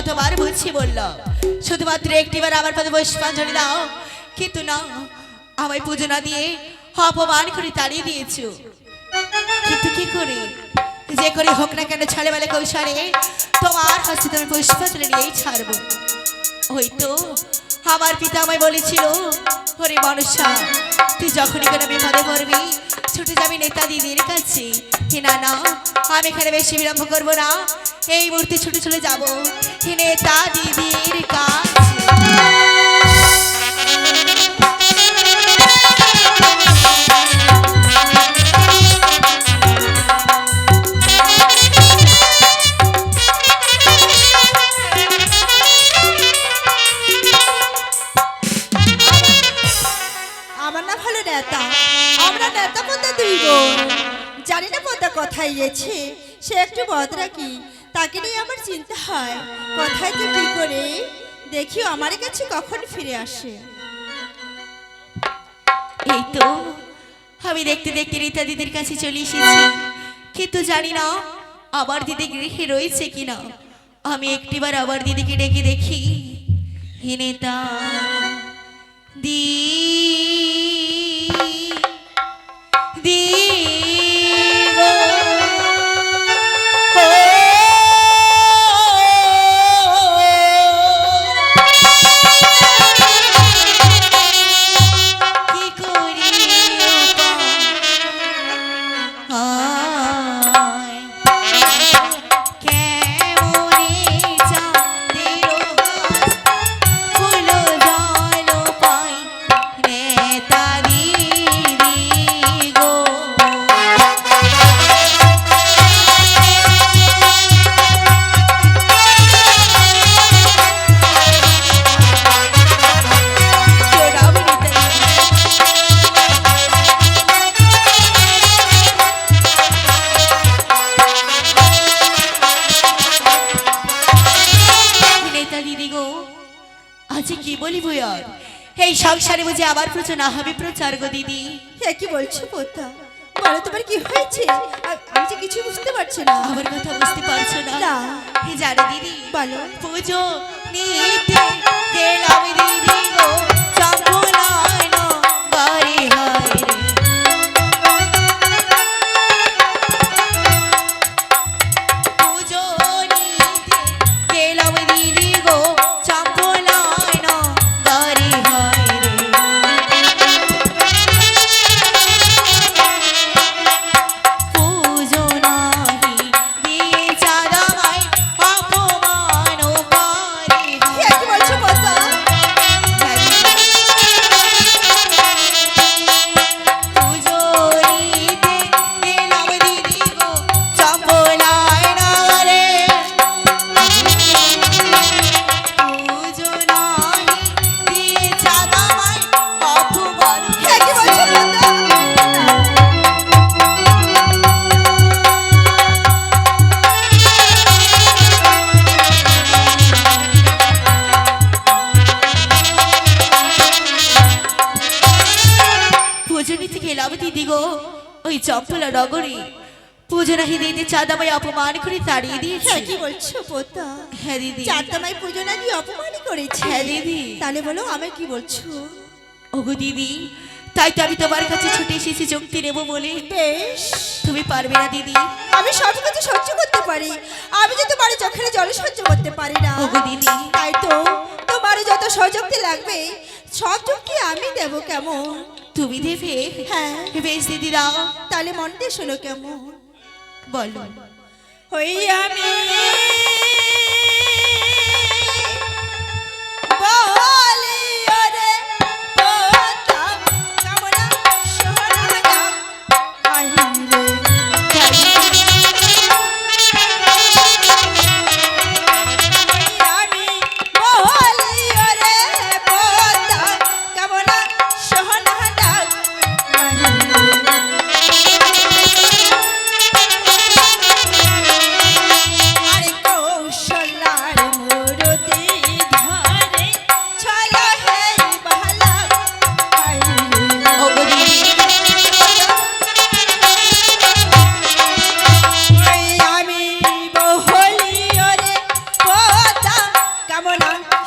কতবার বুঝছি বলল, শুধুমাত্র একটিবার আমার পদে পুষ্পাঞ্জলি দাও কিন্তু না, আমায় পুজো না দিয়ে অপমান করে তাড়িয়ে দিয়েছ। কিন্তু কি করে? যে করে হোক না কেন ছাড়ে বেলা কৌশলে তোমার হচ্ছে তুমি পুষ্পাঞ্জলি নিয়েই ছাড়বো। ওই তো আমার পিতা আমায় বলেছিল, ওরে মনুষ্যা তুই যখনই কোনো বিপদে পড়বি, ছুটে যাবি নেতা দিদির কাছে। হে না, আমি এখানে বেশি বিলম্ব করব না। এই মুহূর্তে ছুটে চলে যাব হে নেতা দিদির কাছে। জানি না পদ্মা কোথায় গেছে, সে একটু বদরা কি? তাকে নিয়ে আমার চিন্তা হয়। কোথায় তো কি করে? দেখি আমার কাছে কখন ফিরে আসে। এই তো, আমি দেখতে দেখতে রীতা দিদির কাছে চলে এসেছি। কিন্তু জানি না, আমার দিদি গৃহে রয়েছে কিনা। আমি একটিবার আবার দিদিকে ডেকে দেখি। হে নেতা সংসারে বুঝে আবার প্রচার না হবে প্রচার গো দিদি। হ্যাঁ কি বলছো পোতা? বলো তোমার কি হয়েছে? আমি যে কিছু বুঝতে পারছ না। আমার কথা বুঝতে পারছ না? না। হে জানে দিদি বলো। পুজো নিতে গেলাম দিদি গো চম্পলায়ন চম্পলা নগরে পুজো নাহি দিদি চাঁদামাই অপমান করে তাড়িয়ে দিয়েছে। হ্যাঁ কি বলছো পদ্মা হ্যাঁ দিদি। চারটামাই পুজো না দিয়ে অপমানই করেছে। হ্যাঁ, দিদি। তাহলে বলো কি বলছো? ওগো দিদি তাই তো আমি তোমার কাছে ছুটে এসেছি যুক্তি নেব বলে। বেশ। তুমি পারবে না দিদি। আমি সব কিছু সহ্য করতে পারি। আমি যে তোমার চোখের জল সহ্য করতে পারি না। ওগো দিদি। তাই তো তোমার যত সহযোগিতা লাগবে সব যুক্তি আমি দেব কেমন? তুমি দেবে? হ্যাঁ। বেশ দাও তাহলে মনটা শোনো কেমন। বলো। হই আমি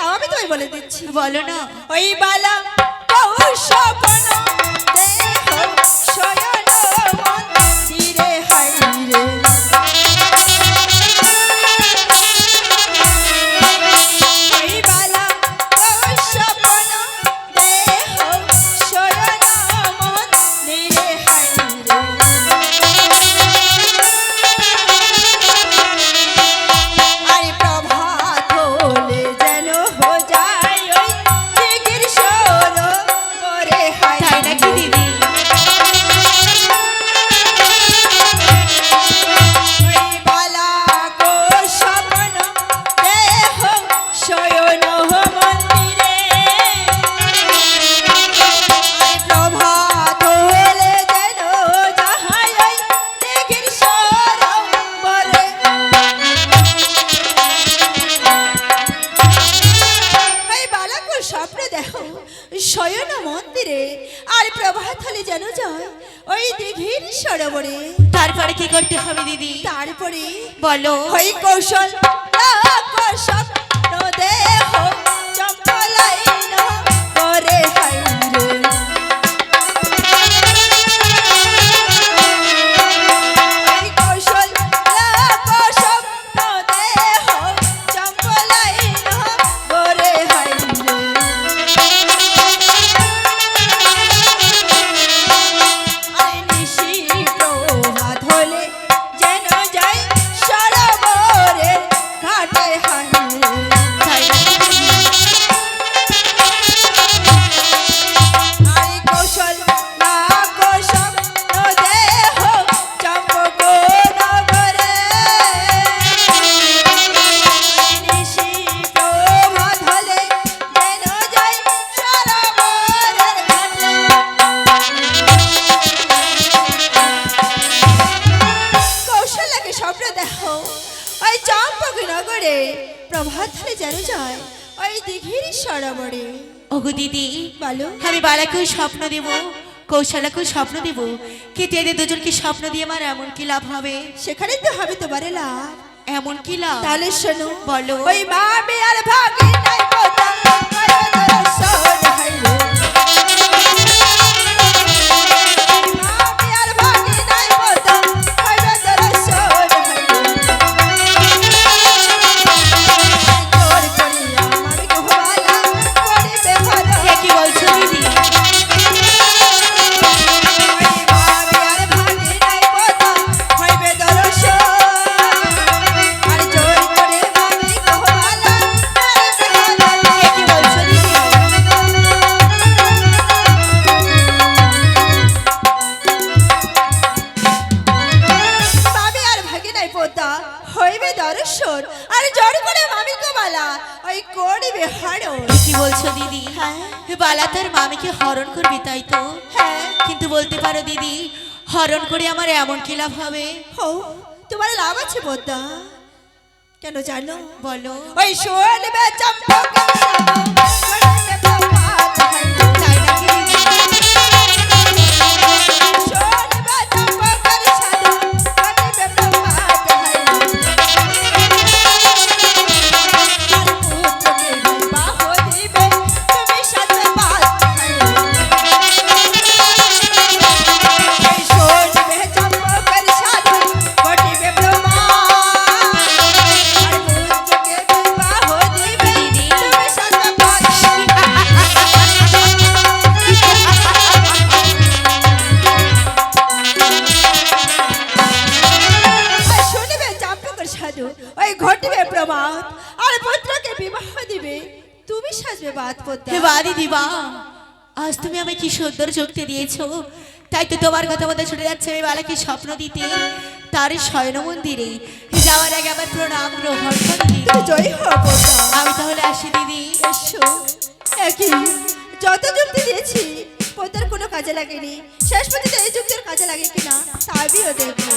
তাও আমি তোমায় বলে দিচ্ছি। বলো না। ওই বালা কৌশপন। কি দিদি। তারপরে বলো। ওই কৌশল স্বপ্ন দেহ না করে হাইরে নগরে প্রভাত যেন যায় ওই দিঘির সরোবরে। ওগো দিদি বলো। আমি বালাকেও স্বপ্ন দেব কৌশলাকেও স্বপ্ন দেব। কিন্তু এদের দুজনকে স্বপ্ন দিয়ে আমার এমন কি লাভ হবে? সেখানে তো হবে তোমার লাভ। এমন কি লাভ? তাহলে শোনো বলো। ওই মা আর ভাগে নাই ওই করিবে হাড়ন কি বলছো দিদি? হ্যাঁ। বালা তোর মামিকে হরণ করবে তাই তো? হ্যাঁ। কিন্তু বলতে পারো দিদি হরণ করে আমার এমন কি লাভ হবে? হো তোমার লাভ আছে পোতা কেন জানো? বলো। ওই শুনবে চম্পক হে বা দিদি বা আজ তুমি আমায় কি সুন্দর যুক্তি দিয়েছ? তাই তো তোমার কথা মতো ছুটে যাচ্ছে আমি বালাকে স্বপ্ন দিতে তার শয়ন মন্দিরে যাওয়ার আগে আমার প্রণাম গ্রহণ তুমি পদ্মা আমি তাহলে আসি দিদি। এসো। একই যত যুক্তি দিয়েছি পদ্মার কোনো কাজে লাগেনি। শেষ পর্যন্ত এই যুক্তির কাজে লাগে কিনা তা আমিও দেখব।